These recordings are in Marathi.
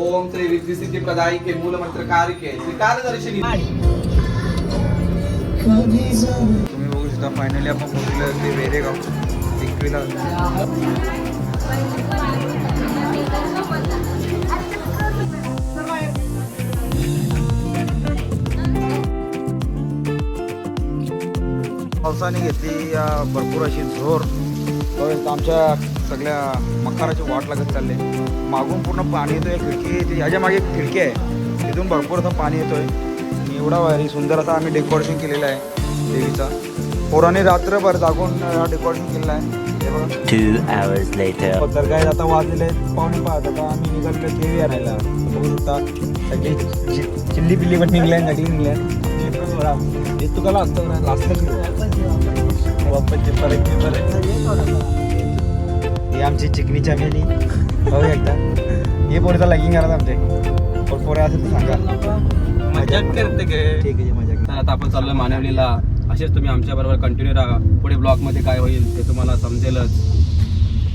ओम श्री रिद्धी सिद्धी प्रदायिके मूलमंत्र कारिके श्रीकाल दर्शनी तुम्ही बघू शकता फायनली आपण पोहोचलो अगदी वेरेगाव एकवीला पावसाने घेतली भरपूर अशी झोर त्यावेळेस आमच्या सगळ्या मखाराची वाट लागत चालले. मागून पूर्ण पाणी येतोय खिडकी ती- ह्याच्या मागे एक खिडकी आहे तिथून भरपूर असं पाणी येतोय. एवढा भारी सुंदर असा आम्ही डेकोरेशन केलेलं आहे देवीचा. पोराने रात्रभर जागून डेकोरेशन केलेलं आहे. तर काय आता वाजलेले पावणे पाच आता आम्ही निघालो देवी आणायला. बघू शकता. सगळी चिल्ली पिल्ली पण निघल्या सगळी निघल्या हे लास्ट परत ही आमची चिकनी चमेली बघू एकदा हे पोरीचा लागिंग करत आमचे पण पोरे असेल तर सांगा मजाक करते ठीक आहे मजा तर आता आपण चाललोय मानवलीला असेच तुम्ही आमच्या बरोबर कंटिन्यू राहा पुढे ब्लॉगमध्ये काय होईल ते तुम्हाला समजेलच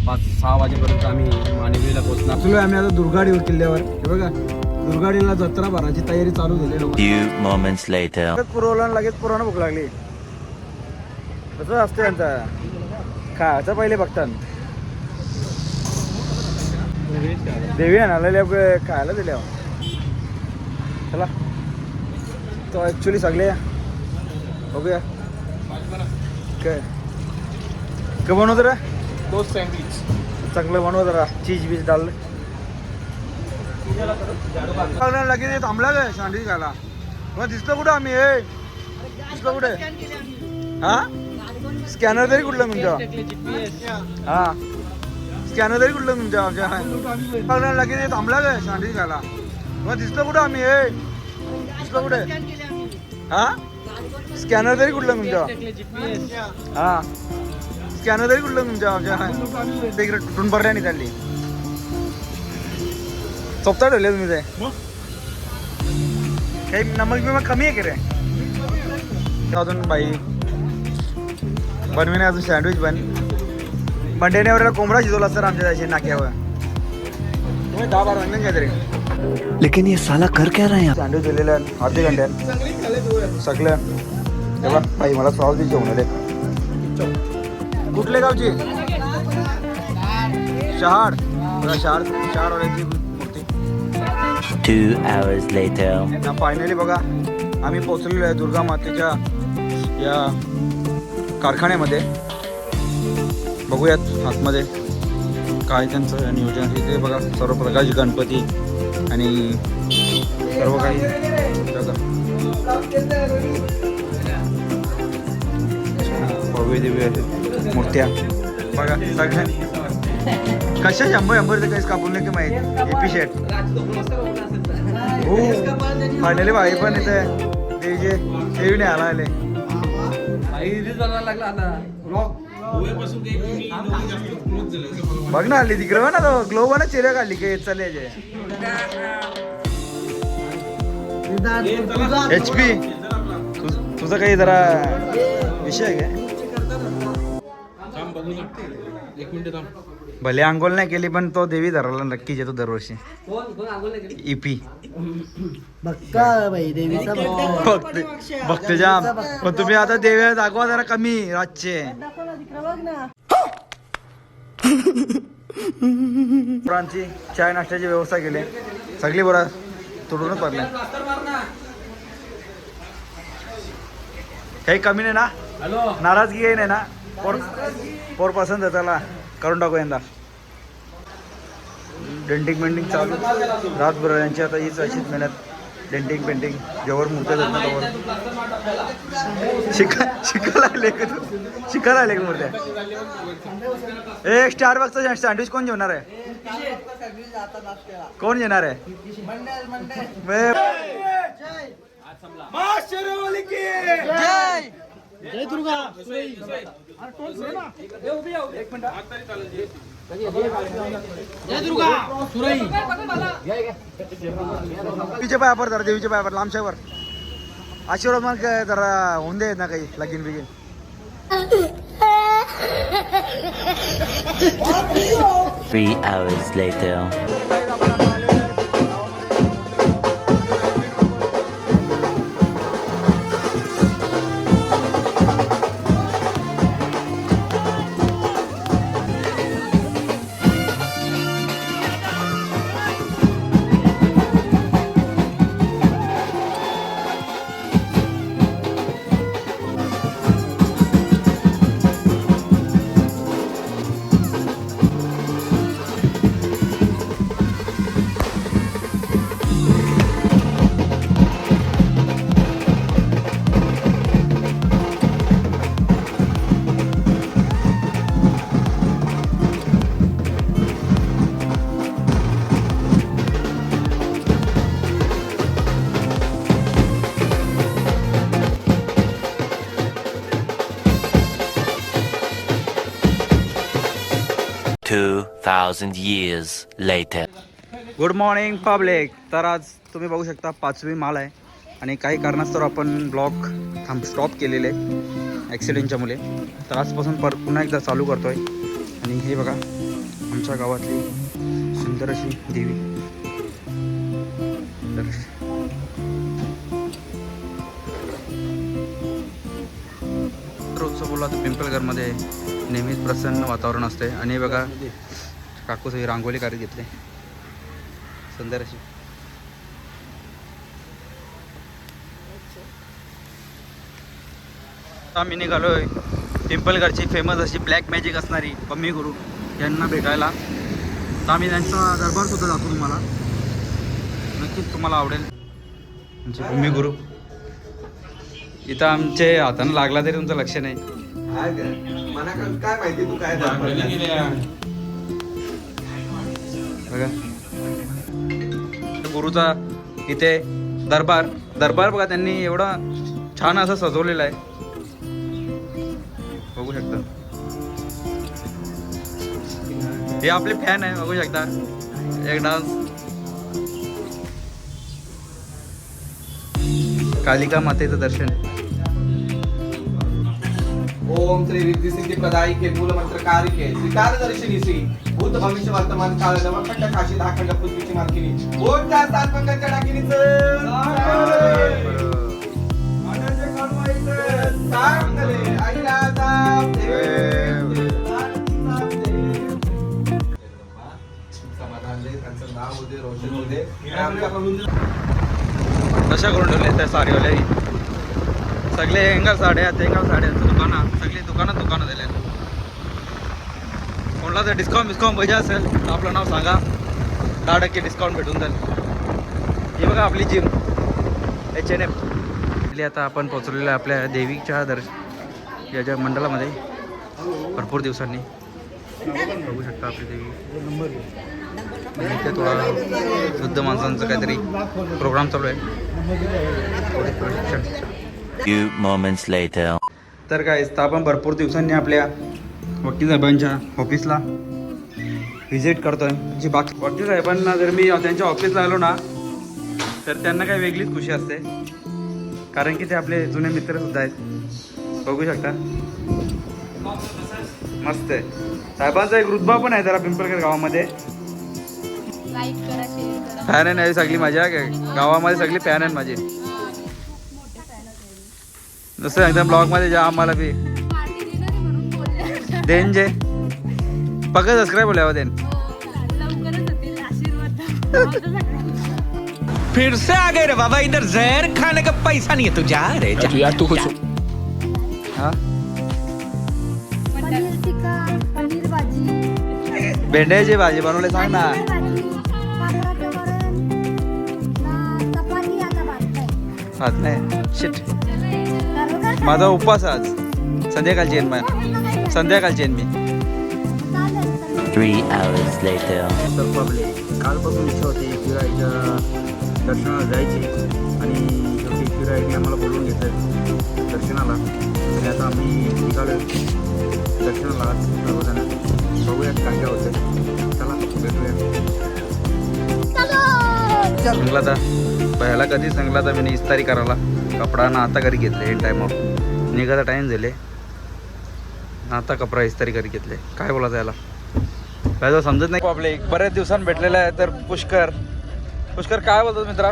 पाच सहा वाजेपर्यंत आम्ही मानवलीला पोहोचणार. आम्ही आता दुर्गाडीवर किल्ल्यावर हे बघा. दुर्गाडीला जत्रा भराची तयारी चालू झाली. Later. पुरवला लगेच पुरवणं भूक लागली कसं असतं यांचा? खायचं पहिले बघतात देवी आणालेल्या खायला दिल्या. चला. तो ॲक्च्युली सगळे बघूया. काय? काय बनवतो रे? दोस्त सँडविच चांगलं बनव जरा. चीज बीज डाल लगेच हे थांबला काय? सँडविच खायला. मग दिसलं कुठं आम्ही हे दिसलं कुठे? हा? स्कॅनर तरी कुठलं तुमच्या? हा. स्कॅनर तरी कुठलं तुमच्या? आमच्या लगेच हे थांबला काय? सँडविच खायला. मग दिसलं कुठं आम्ही हे दिसलं कुठे? हा? स्कॅनर तरी कुठलं तुमच्या? हा. स्कॅनर तरी कुठलं तुमच्या? आमच्या ते तुटून पडल्या नाही चालली. चोपता ठेवले तुम्ही ते. काही नमक बिमक कमी आहे की रे? अजून बाई. बनविणे अजून सँडविच बन. बंडेनेवर कोंबडा शिजवला सर आमच्या त्याशी नाक्यावर. तुम्ही दहा बारा वाजले काहीतरी. लेकिन ये साला कर क्या रहा है सँडविच दिलेलं अर्धे घंट्यात. सगळं. तेव्हा बाई मला सॉस दे जेवण दे कुठले गावची? शहाड. बघा शहाड शहाडवाल्याची मूर्ती Two hours later. फायनली बघा आम्ही पोहोचलेलो आहे दुर्गा मातेच्या या कारखान्यामध्ये. बघूयात आतमध्ये काय त्यांचं नियोजन ते बघा सर्व प्रकारचे गणपती आणि सर्व काही भव्य देवी आहेत मूर्त्या. बघा सगळ्या कशा शंभर शंभर काहीच कापून नाही की माहीत. एपिशेट हो फायनली भाई पण इथे देवीचे देवी नाही आला आले बघ ना हल्ली तिकडे ना तो ग्लो ना चिऱ्या काढली काही चालले एच पी तुझा काही जरा विषय आहे काय? एक मिनिट थांब. भले आंघोळ नाही केली पण तो देवी धराला नक्कीच येतो दरवर्षी. इपी देवीचा भक्त. भक्त. जाम पण तुम्ही आता देवी दाखवा जरा कमी रातचे. पोरांची चाय नाश्त्याची व्यवस्था केली. सगळी बरं तुडूनच पडले. काही कमी नाही ना? नाराजगी काही नाही ना? पोर पोर पसंत आहे त्याला. करून टाकू यंदा. डेंटिंग पेंटिंग चालू. रातभर यांची आता हीच अशीच मेहनत. Denting painting. जेवर मूर्त्या जात ना तोवर. शिका शिकायला आले शिकायला आले का मूर्त्या ए स्टार बक्सचा सँडविच कोण जेवणार आहे? कोण येणार आहे? जय दुर्गा जय! दुर्गा! सुरई देवीच्या पायावर जरा देवीच्या पायावर लांबच्यावर आशीर्वाद मग काय जरा होऊन दे ना काही लगीन बिगीन. Three hours later. Thousand years later. Good morning public तर आज तुम्ही बघू शकता पाचवी माल आहे. आणि काही कारणास्तव आपण ब्लॉक थांब स्टॉप केलेले ॲक्सिडेंटच्या मुले. तर आजपासून पर पुन्हा एकदा चालू करतो आहे आणि हे बघा आमच्या गावातली सुंदर अशी देवी. तर उत्सव बोलला तर पिंपळगरमध्ये नेहमीच प्रसन्न वातावरण असते आणि बघा काकू सगळी रांगोळी काढत घेतले. सुंदर अशी. आम्ही निघालोय. पिंपलगडची फेमस अशी ब्लॅक मॅजिक असणारी पम्मी गुरु यांना भेटायला. तर आम्ही त्यांचा दरबार सुद्धा जातो तुम्हाला. नक्कीच तुम्हाला आवडेल. आमचे पम्मी गुरु. इथं आमचे हातानं लागला तरी तुमचं लक्ष नाही. काय माहिती तू काय गुरुचा इथे दरबार. दरबार बघा त्यांनी एवढा छान असं सजवलेला आहे. बघू शकता. हे आपले फॅन आहे बघू शकता. एक डान्स कालिका मातेचं दर्शन ओम श्री रिद्धी सिद्धी प्रदायी के मूल मंत्र कारिके श्रीकार दर्शनी श्री. भूत भविष्य वर्तमान काळ नवखंड काशी दाखंड पृथ्वीची मालकिनी कोण जास्त सात डाकिनीच चांगले आईला जाप दे. तशा करून ठेवले त्या साडीवाल्याही. सगळे एंगल साड्या तेंगल साड्यांचं दुकानं सगळी दुकानं दुकानं दिले कोणाला जर डिस्काउंट बिस्काउंट पाहिजे असेल तर आपलं नाव सांगा. दहा टक्के डिस्काउंट भेटून जाईल. ही बघा आपली जिम एच एन एफ आता आपण पोचलेलो आहे आपल्या देवीच्या दर्श याच्या मंडळामध्ये. भरपूर दिवसांनी. बघू शकता आपली देवी. थोडा वृद्ध माणसांचं काहीतरी प्रोग्राम चालू आहे. तर काय तर आपण भरपूर दिवसांनी आपल्या वकील साहेबांच्या ऑफिसला व्हिजिट करतोय. जी बाकी वकील साहेबांना जर मी त्यांच्या ऑफिसला आलो ना तर त्यांना काही वेगळीच खुशी असते. कारण की ते आपले जुने मित्र सुद्धा आहेत. बघू शकता. मस्त आहे. साहेबांचा एक रुतबा पण आहे जरा पिंपळकर गावामध्ये. फॅन आहे नाही सगळी मजा काय गावामध्ये सगळी फॅन आहेत माझे. जसं एकदम ब्लॉगमध्ये जा आम्हाला बी देन जे. पक्का सबस्क्राईब बोलावं देन. हो. फिर से आ गए रे बाबा इधर जहर खाने का पैसा नहीं है तू जा रे जा। हा? पनीर टिक्का पनीर भाजी। भेंड्याची भाजी बनवले सांग ना. हात नाही. शिट माझा उपवास आज. संध्याकाळची येईन मी संध्याकाळची येईन मी. Three hours later. तर पब्लिक कालपासून इच्छा होती एकविराईच्या दर्शनाला जायची. आणि शेवटी एकविराईने आम्हाला बोलवून घेतलं दर्शनाला. आणि आता आम्ही निघालो दर्शनाला. सर्वजण बघूयात काय काय होतं चला भेटूया. सांगला तर भयाला कधी सांगला तर मी इस्तारी करायला. कपडा ना आता घरी घेतले एन टायमावर निघायचा टाईम झाले. आता कपडा तरी घरी घेतले? काय बोलायचं त्याला काय तो समजत नाही. पब्लिक बऱ्याच दिवसांनी भेटलेला आहे तर पुष्कर. पुष्कर काय बोलतो मित्रा?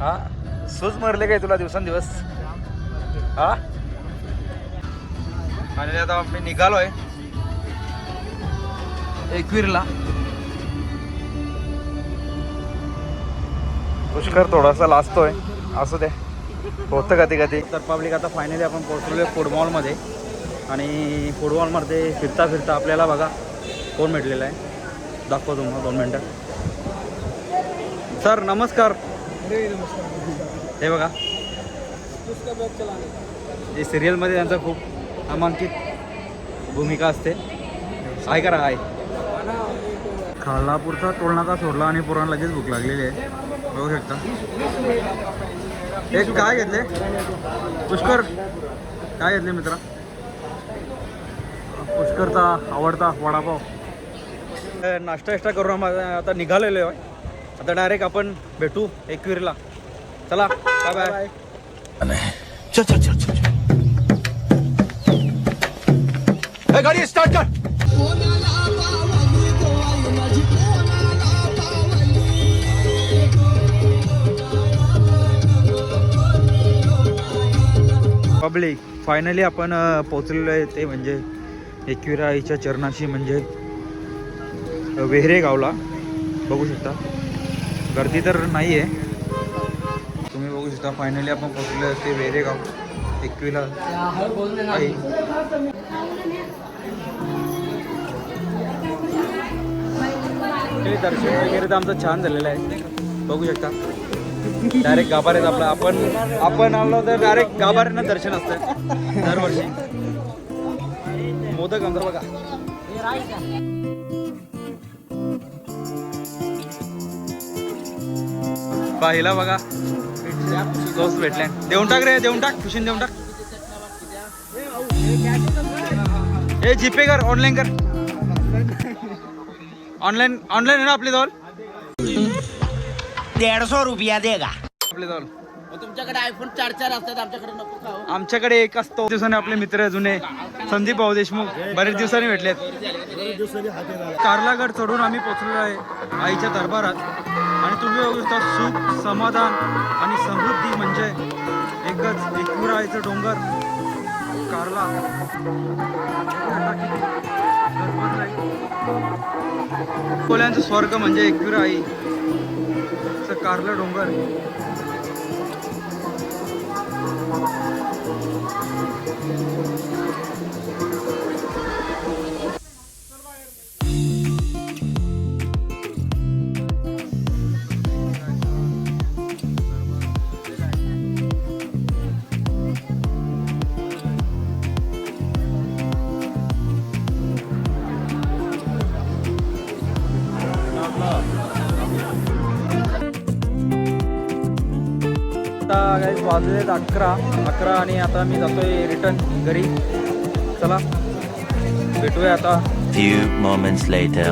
हा? सूज मरले काय तुला दिवसांदिवस? हा? आणि आता मी निघालोय. एकवीरला. पुष्कर थोडासा लाजतोय. असू दे. होतं कधी कधी तर पब्लिक आता फायनली आपण पोहोचलोय आहे फुटबॉलमध्ये आणि फुटबॉलमध्ये फिरता फिरता आपल्याला बघा कोण भेटलेला आहे. दाखवा तुम्हाला दोन मिनटं. सर नमस्कार. हे बघा. जे सिरियलमध्ये त्यांचं खूप नामांकित भूमिका असते. आहे करा आहे खालापूरचा टोलनाका सोडला आणि पुराण लगेच भूक लागलेली आहे. बघू शकता. एक काय घेतले? पुष्कर. काय घेतले मित्रा? पुष्करचा आवडता वडापाव. नाश्ता विष्टा करून आता निघालेलो आहे. आता डायरेक्ट आपण भेटू एकवीरला. चला बाय बाय गाडी स्टार्ट कर. पब्लिक फायनली आपण अ, पोहोचलेलो आहे ते म्हणजे एकविरा आईच्या चरणाशी म्हणजे वेहरे गावला बघू शकता. गर्दी तर नाही आहे तुम्ही बघू शकता फायनली आपण पोहोचलो ते वेहरे गाव एकविरा आई दर्शन वगैरे तर आमचं छान झालेलं आहे. बघू शकता. डायरेक्ट गाभाऱ्यात आपला आपण आपण आलो तर डायरेक्ट गाभाऱ्यांना दर्शन असतं. दरवर्षी. मोदक आमचं बघा पाहिला बघा दोस्त भेटले देऊन टाक रे देऊन टाक खुशीन देऊन टाक ए जीपे कर ऑनलाईन कर। ऑनलाईन ऑनलाईन आहे ना आपली जवळ डेढ़ सौ रुपया देगा। आपल्या जवळ तुमच्याकडे आयफोन चार चार असतात आमच्याकडे नको खाऊ. आमच्याकडे एक असतो. दिवसाने आपले मित्र जुने संदीप भाऊ देशमुख बरेच दिवसांनी भेटलेत. कार्लागड चढून आम्ही पोचलेलो आहे आईच्या दरबारात. आणि तुम्ही बघू शकता सुख समाधान आणि समृद्धी म्हणजे एकच एकविरा आईचं डोंगर कारला. कोल्यांचं स्वर्ग म्हणजे एकविरा आई कारला डोंगर. आता काही वाजलेत अकरा. अकरा आणि आता मी जातोय रिटर्न घरी. चला भेटूया आता. Few moments later.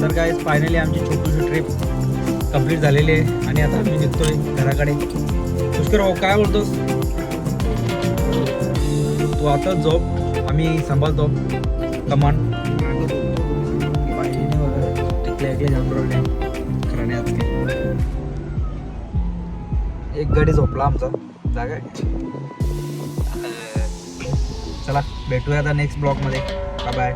तर काय फायनली आमची छोटीशी ट्रिप कंप्लीट झालेली आहे. आणि आता मी निघतोय घराकडे. पुष्कर भाऊ काय बोलतोस? तू आता झोप. आम्ही सांभाळतो. कमान वगैरे एक गडी झोपला आमचा. जागा आहे. चला भेटूया आता नेक्स्ट ब्लॉगमध्ये बाय बाय